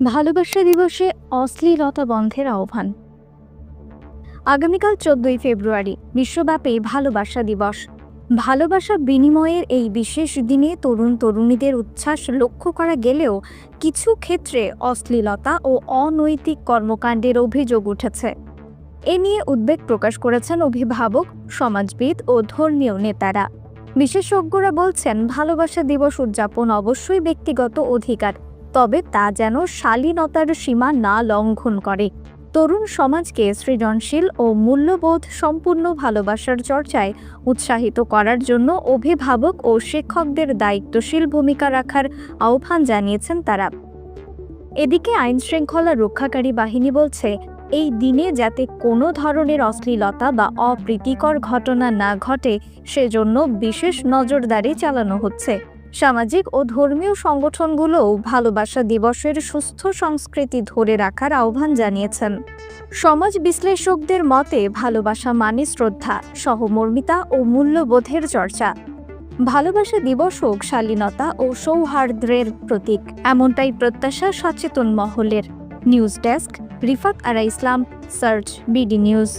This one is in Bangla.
ভালোবাসা দিবসে অশ্লীলতা বন্ধের আহ্বান। আগামীকাল চোদ্দই ফেব্রুয়ারি, বিশ্বব্যাপী ভালোবাসা দিবস। ভালোবাসা বিনিময়ের এই বিশেষ দিনে তরুণ তরুণীদের উচ্ছ্বাস লক্ষ্য করা গেলেও কিছু ক্ষেত্রে অশ্লীলতা ও অনৈতিক কর্মকাণ্ডের অভিযোগ উঠেছে। এ নিয়ে উদ্বেগ প্রকাশ করেছেন অভিভাবক, সমাজবিদ ও ধর্মীয় নেতারা। বিশেষজ্ঞরা বলছেন, ভালোবাসা দিবস উদযাপন অবশ্যই ব্যক্তিগত অধিকার। তবে তা যেন শালীনতার সীমা না লঙ্ঘন করে। তরুণ সমাজকে সৃজনশীল ও মূল্যবোধ সম্পূর্ণ ভালোবাসার চর্চায় উৎসাহিত করার জন্য অভিভাবক ও শিক্ষকদের দায়িত্বশীল ভূমিকা রাখার আহ্বান জানিয়েছেন তারা। এদিকে আইন শৃঙ্খলা রক্ষাকারী বাহিনী বলছে, এই দিনে যাতে কোনো ধরনের অশ্লীলতা বা অপ্রীতিকর ঘটনা না ঘটে, সেজন্য বিশেষ নজরদারি চালানো হচ্ছে। সামাজিক ও ধর্মীয় সংগঠনগুলোও ভালোবাসা দিবসের সুস্থ সংস্কৃতি ধরে রাখার আহ্বান জানিয়েছেন। সমাজ বিশ্লেষকদের মতে, ভালোবাসা মানে শ্রদ্ধা, সহমর্মিতা ও মূল্যবোধের চর্চা। ভালোবাসা দিবস হোক শালীনতা ও সৌহার্দ্রের প্রতীক, এমনটাই প্রত্যাশা সচেতন মহলের। News desk, Rifat Ara Islam, search BD news.